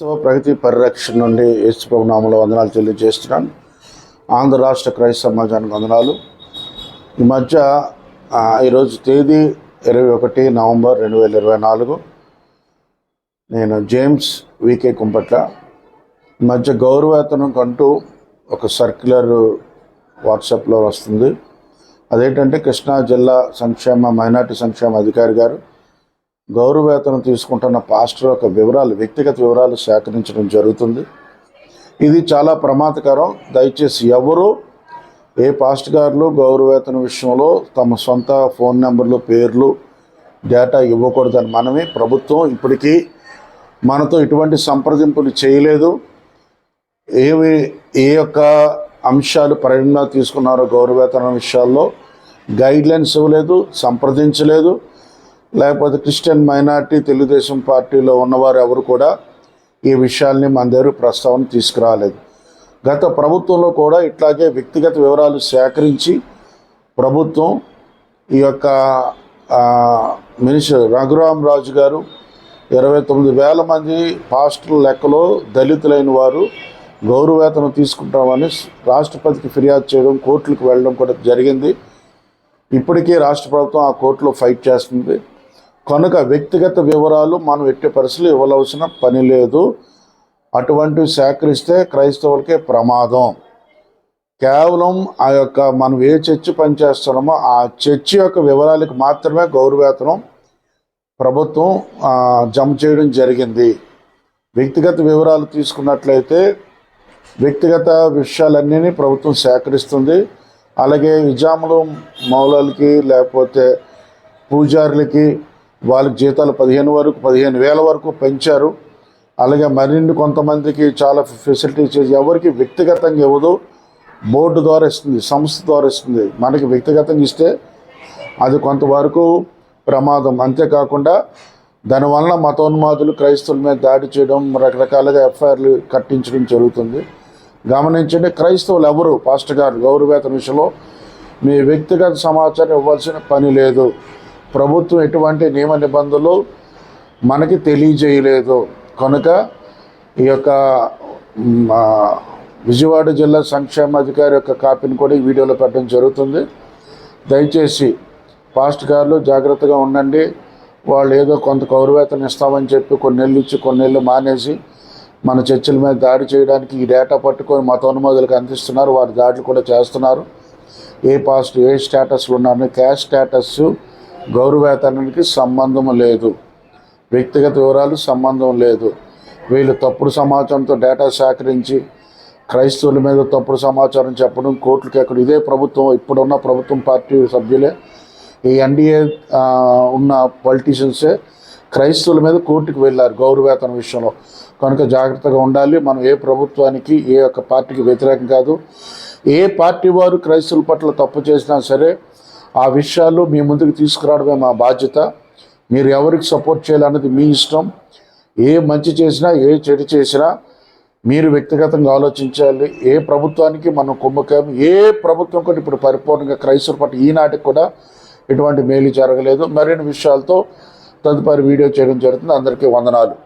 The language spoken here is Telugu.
క్రైస్తవ ప్రగతి పరిరక్షణ నుండి యేసుప్రభు నామంలో వందనాలు తెలియజేస్తున్నాను. ఆంధ్ర రాష్ట్ర క్రైస్తవ సమాజానికి వందనాలు. ఈ మధ్య ఈరోజు తేదీ ఇరవై ఒకటి నవంబర్ రెండు వేల ఇరవై నాలుగు. నేను జేమ్స్ వికే కుంపట్ల. ఈ మధ్య గౌరవేతనం కంటూ ఒక సర్క్యులర్ వాట్సాప్లో వస్తుంది. అదేంటంటే కృష్ణా జిల్లా సంక్షేమ మైనార్టీ సంక్షేమ అధికారి గారు గౌరవేతనం తీసుకుంటున్న పాస్టర్ యొక్క వివరాలు వ్యక్తిగత వివరాలు సేకరించడం జరుగుతుంది. ఇది చాలా ప్రమాదకరం. దయచేసి ఎవరు ఏ పాస్ట్ గారులు గౌరవేతన విషయంలో తమ సొంత ఫోన్ నెంబర్లు పేర్లు డేటా ఇవ్వకూడదని మనమే ప్రభుత్వం ఇప్పటికీ మనతో ఇటువంటి సంప్రదింపులు చేయలేదు. ఏవి ఏ యొక్క అంశాలు పరిగణన తీసుకున్నారో గౌరవేతన విషయాల్లో గైడ్లైన్స్ ఇవ్వలేదు సంప్రదించలేదు. లేకపోతే క్రిస్టియన్ మైనార్టీ తెలుగుదేశం పార్టీలో ఉన్నవారు ఎవరు కూడా ఈ విషయాల్ని మన దగ్గర ప్రస్తావన తీసుకురాలేదు. గత ప్రభుత్వంలో కూడా ఇట్లాగే వ్యక్తిగత వివరాలు సేకరించి ప్రభుత్వం ఈ యొక్క మినిస్టర్ రఘురామ్ రాజు గారు ఇరవై తొమ్మిది వేల మంది పాస్టర్ల లెక్కలో దళితులైన వారు గౌరవేతనం తీసుకుంటామని రాష్ట్రపతికి ఫిర్యాదు చేయడం కోర్టులకు వెళ్ళడం కూడా జరిగింది. ఇప్పటికీ రాష్ట్ర ప్రభుత్వం ఆ కోర్టులో ఫైట్ చేస్తుంది. కనుక వ్యక్తిగత వివరాలు మనం ఎట్టి పరిస్థితులు ఇవ్వవలసిన పని లేదు. అటువంటివి సేకరిస్తే క్రైస్తవులకే ప్రమాదం. కేవలం ఆ యొక్క మనం ఏ చర్చి పనిచేస్తున్నామో ఆ చర్చి యొక్క వివరాలకు మాత్రమే గౌరవేతనం ప్రభుత్వం జమ చేయడం జరిగింది. వ్యక్తిగత వివరాలు తీసుకున్నట్లయితే వ్యక్తిగత విషయాలన్నీ ప్రభుత్వం సేకరిస్తుంది. అలాగే నిజాములు మౌలాలకి లేకపోతే పూజారులకి వాళ్ళకి జీతాలు పదిహేను వరకు పదిహేను వేల వరకు పెంచారు. అలాగే మరిన్ని కొంతమందికి చాలా ఫెసిలిటీస్ చేసి ఎవరికి వ్యక్తిగతంగా ఇవ్వదు బోర్డు ద్వారా ఇస్తుంది సంస్థ ద్వారా ఇస్తుంది. మనకి వ్యక్తిగతంగా ఇస్తే అది కొంతవరకు ప్రమాదం. అంతేకాకుండా దానివల్ల మతోన్మాదులు క్రైస్తవుల మీద దాడి చేయడం రకరకాలుగా ఎఫ్ఐఆర్లు కట్టించడం జరుగుతుంది. గమనించండి క్రైస్తవులు ఎవరు? పాస్టర్ గారు గౌరవేతన విషయంలో మీ వ్యక్తిగత సమాచారం ఇవ్వాల్సిన పని లేదు. ప్రభుత్వం ఎటువంటి నియమ నిబంధనలు మనకి తెలియజేయలేదు. కనుక ఈ యొక్క విజయవాడ జిల్లా సంక్షేమ అధికారి యొక్క కాపీని కూడా ఈ వీడియోలో పెట్టడం జరుగుతుంది. దయచేసి పాస్ట్ గారులు జాగ్రత్తగా ఉండండి. వాళ్ళు ఏదో కొంత గౌరవేతనం ఇస్తామని చెప్పి కొన్ని నెలలు ఇచ్చి కొన్ని నెలలు మానేసి మన చర్చల మీద దాడి చేయడానికి ఈ డేటా పట్టుకొని మతోన్మాదులకు అందిస్తున్నారు. వారి దాడులు కూడా చేస్తున్నారు. ఏ పాస్ట్ ఏ స్టేటస్లు ఉన్నారు క్యాష్ స్టేటస్ గౌరవేతనానికి సంబంధం లేదు. వ్యక్తిగత వివరాలు సంబంధం లేదు. వీళ్ళు తప్పుడు సమాచారంతో డేటా సేకరించి క్రైస్తవుల మీద తప్పుడు సమాచారం చెప్పడం కోర్టులకు ఎక్కడ ఇదే ప్రభుత్వం ఇప్పుడున్న ప్రభుత్వం పార్టీ సభ్యులే ఈ ఎన్డీఏ ఉన్న పొలిటీషియన్సే క్రైస్తవుల మీద కోర్టుకు వెళ్ళారు గౌరవేతన విషయంలో. కనుక జాగ్రత్తగా ఉండాలి. మనం ఏ ప్రభుత్వానికి ఏ యొక్క పార్టీకి వ్యతిరేకం కాదు. ఏ పార్టీ వారు క్రైస్తవుల పట్ల తప్పు చేసినా సరే ఆ విషయాలు మీ ముందుకు తీసుకురావడమే మా బాధ్యత. మీరు ఎవరికి సపోర్ట్ చేయాలన్నది మీ ఇష్టం. ఏ మంచి చేసినా ఏ చెడు చేసినా మీరు వ్యక్తిగతంగా ఆలోచించాలి. ఏ ప్రభుత్వానికి మనం కుమ్మకాయం ఏ ప్రభుత్వం కూడా ఇప్పుడు పరిపూర్ణంగా క్రైస్తవ పట్ల ఈనాటికి కూడా ఎటువంటి మేలు జరగలేదు. మరిన్ని విషయాలతో తదుపరి వీడియో చేయడం జరుగుతుంది. అందరికీ వందనాలు.